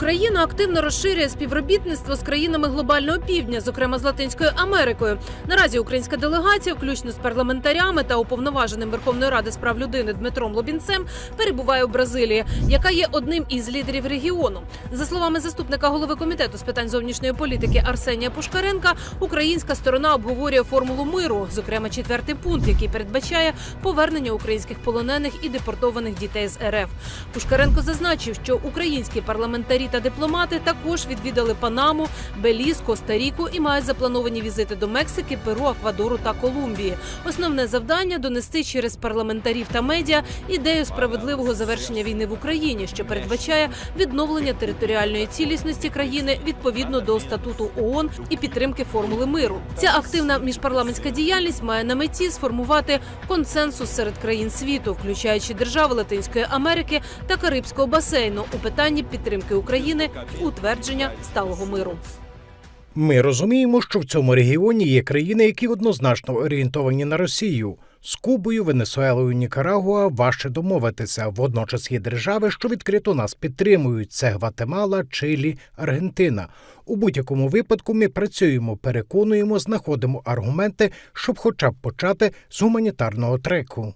Україна активно розширює співробітництво з країнами глобального півдня, зокрема з Латинською Америкою. Наразі українська делегація, включно з парламентарями та уповноваженим Верховної Ради з прав людини Дмитром Лобінцем, перебуває у Бразилії, яка є одним із лідерів регіону. За словами заступника голови комітету з питань зовнішньої політики Арсенія Пушкаренка, українська сторона обговорює формулу миру, зокрема четвертий пункт, який передбачає повернення українських полонених і депортованих дітей з РФ. Пушкаренко зазначив, що українські парламентарі та дипломати також відвідали Панаму, Беліз, Коста-Ріку і мають заплановані візити до Мексики, Перу, Аквадору та Колумбії. Основне завдання донести через парламентарів та медіа ідею справедливого завершення війни в Україні, що передбачає відновлення територіальної цілісності країни відповідно до статуту ООН і підтримки формули миру. Ця активна міжпарламентська діяльність має на меті сформувати консенсус серед країн світу, включаючи держави Латинської Америки та Карибського басейну у питанні підтримки України і утвердження сталого миру. Ми розуміємо, що в цьому регіоні є країни, які однозначно орієнтовані на Росію. З Кубою, Венесуелою, Нікарагуа важче домовитися. Водночас є держави, що відкрито нас підтримують. Це Гватемала, Чилі, Аргентина. У будь-якому випадку ми працюємо, переконуємо, знаходимо аргументи, щоб хоча б почати з гуманітарного треку.